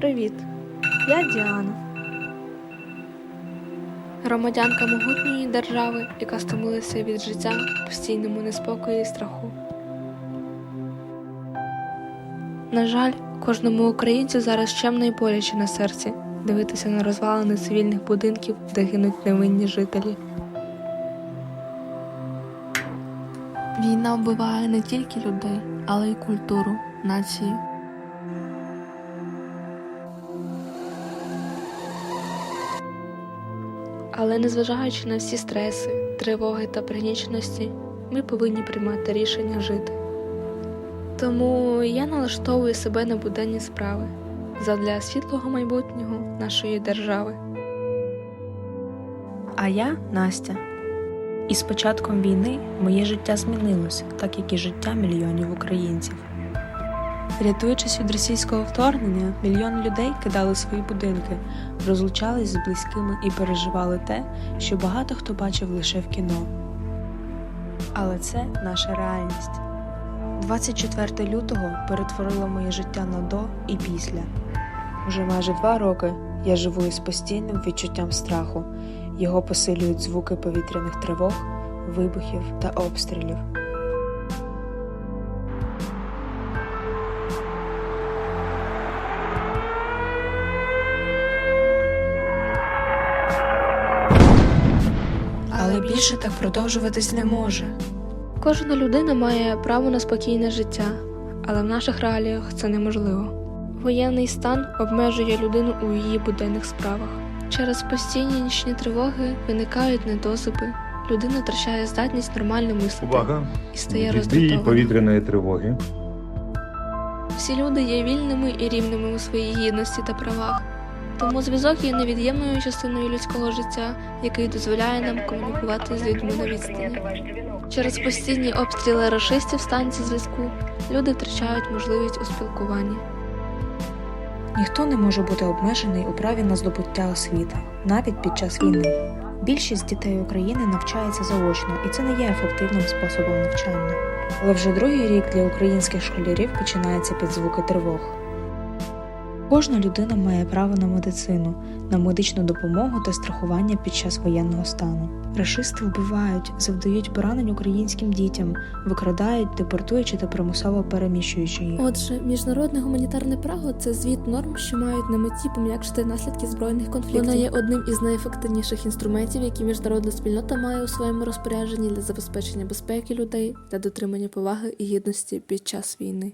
Привіт, я Діана. Громадянка могутньої держави, яка стомилася від життя постійному неспокої і страху. На жаль, кожному українцю зараз чемно і боляче на серці дивитися на розвалини цивільних будинків, де гинуть невинні жителі. Війна вбиває не тільки людей, але й культуру, націю. Але незважаючи на всі стреси, тривоги та пригніченості, ми повинні приймати рішення жити. Тому я налаштовую себе на буденні справи задля світлого майбутнього нашої держави. А я Настя. І з початком війни моє життя змінилось, так як і життя мільйонів українців. Рятуючись від російського вторгнення, мільйони людей кидали свої будинки, розлучались з близькими і переживали те, що багато хто бачив лише в кіно. Але це наша реальність. 24 лютого перетворило моє життя на до і після. Уже майже два роки я живу із постійним відчуттям страху. Його посилюють звуки повітряних тривог, вибухів та обстрілів. Але більше так продовжуватись не може. Кожна людина має право на спокійне життя, але в наших реаліях це неможливо. Воєнний стан обмежує людину у її буденних справах. Через постійні нічні тривоги виникають недосипи, людина втрачає здатність нормально мислити Увага! і стає роздратованою. повітряної тривоги. Всі люди є вільними і рівними у своїй гідності та правах. Тому зв'язок є невід'ємною частиною людського життя, який дозволяє нам комунікувати з людьми на відстані. Через постійні обстріли рашистів станцій зв'язку люди втрачають можливість у спілкуванні. Ніхто не може бути обмежений у праві на здобуття освіти, навіть під час війни. Більшість дітей України навчається заочно, і це не є ефективним способом навчання. Але вже другий рік для українських школярів починається під звуки тривог. Кожна людина має право на медицину, на медичну допомогу та страхування під час воєнного стану. Рашисти вбивають, завдають поранень українським дітям, викрадають, депортуючи та примусово переміщуючи їх. Отже, міжнародне гуманітарне право це звіт норм, що мають на меті пом'якшити наслідки збройних конфліктів. Вона є одним із найефективніших інструментів, які міжнародна спільнота має у своєму розпорядженні для забезпечення безпеки людей та дотримання поваги і гідності під час війни.